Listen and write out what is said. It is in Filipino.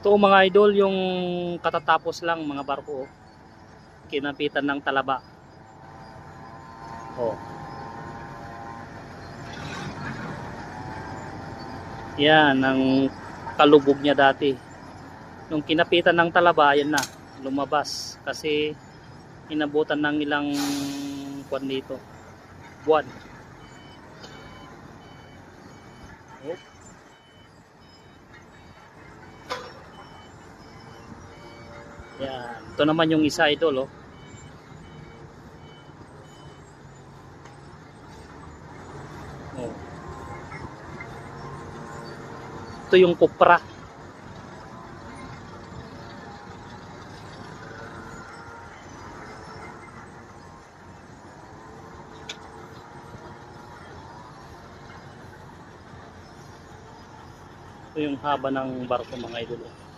Ito mga idol, yung katatapos lang mga barko. oh. Kinapitan ng talaba. Oh. Yan, ang kalubog niya dati. Nung kinapitan ng talaba, yan na, lumabas. Kasi inabutan ng ilang buwan dito. Buwan. Oh. Yan. Ito naman yung isa idol, oh. Oh. Ito yung kupra. Ito yung haba ng barko mga idol. oh.